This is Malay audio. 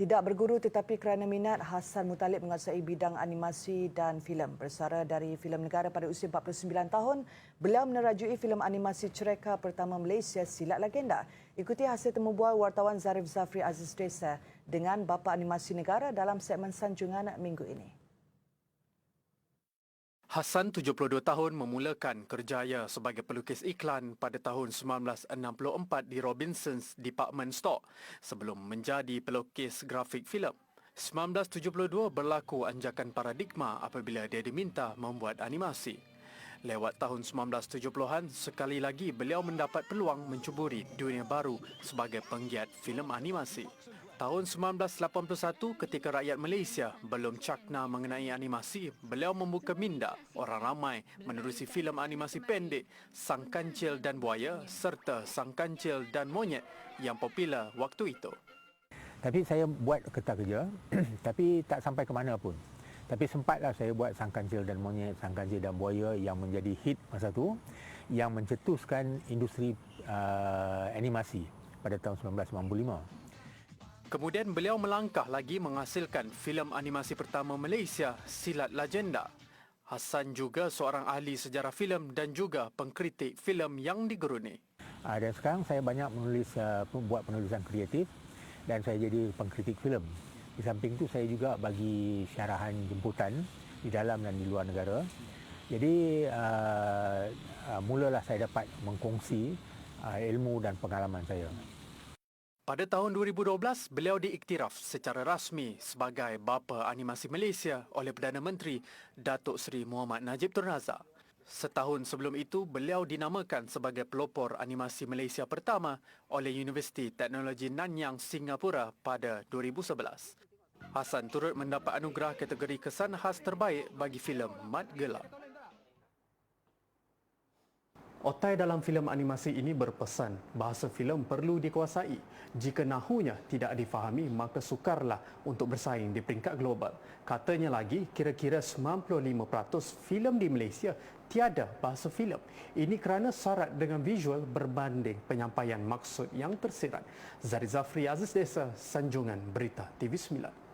Tidak berguru tetapi kerana minat, Hassan Mutalib menguasai bidang animasi dan filem. Bersara dari filem negara pada usia 49 tahun, beliau menerajui filem animasi cereka pertama Malaysia Silat Legenda. Ikuti hasil temubual wartawan Zarif Zafri Aziz Desa dengan bapa animasi negara dalam segmen sanjungan minggu ini. Hassan 72 tahun memulakan kerjaya sebagai pelukis iklan pada tahun 1964 di Robinsons Department Store sebelum menjadi pelukis grafik filem. 1972 berlaku anjakan paradigma apabila dia diminta membuat animasi. Lewat tahun 1970-an, sekali lagi beliau mendapat peluang mencuburi dunia baru sebagai penggiat filem animasi. Tahun 1981 ketika rakyat Malaysia belum cakna mengenai animasi, beliau membuka minda orang ramai menerusi filem animasi pendek Sang Kancil dan Buaya serta Sang Kancil dan Monyet yang popular waktu itu. Tapi saya buat kertas kerja, tapi tak sampai ke mana pun. Tapi sempatlah saya buat Sang Kancil dan Monyet, Sang Kancil dan Buaya yang menjadi hit masa tu, yang mencetuskan industri uh, animasi pada tahun 1995. Kemudian beliau melangkah lagi menghasilkan filem animasi pertama Malaysia, Silat Legenda. Hassan juga seorang ahli sejarah filem dan juga pengkritik filem yang digeruni. Uh, dan sekarang saya banyak menulis uh, buat penulisan kreatif dan saya jadi pengkritik filem. Di samping itu saya juga bagi syarahan jemputan di dalam dan di luar negara. Jadi uh, uh, mulalah saya dapat mengkongsi uh, ilmu dan pengalaman saya. Pada tahun 2012, beliau diiktiraf secara rasmi sebagai bapa animasi Malaysia oleh Perdana Menteri Datuk Seri Muhammad Najib Tun Razak. Setahun sebelum itu, beliau dinamakan sebagai pelopor animasi Malaysia pertama oleh Universiti Teknologi Nanyang, Singapura pada 2011. Hassan turut mendapat anugerah kategori kesan khas terbaik bagi filem Mat Gelap. Otai dalam filem animasi ini berpesan bahasa filem perlu dikuasai. Jika nahunya tidak difahami, maka sukarlah untuk bersaing di peringkat global. Katanya lagi, kira-kira 95% filem di Malaysia tiada bahasa filem. Ini kerana syarat dengan visual berbanding penyampaian maksud yang tersirat. Zari Zafri Aziz Desa, Sanjungan Berita TV9.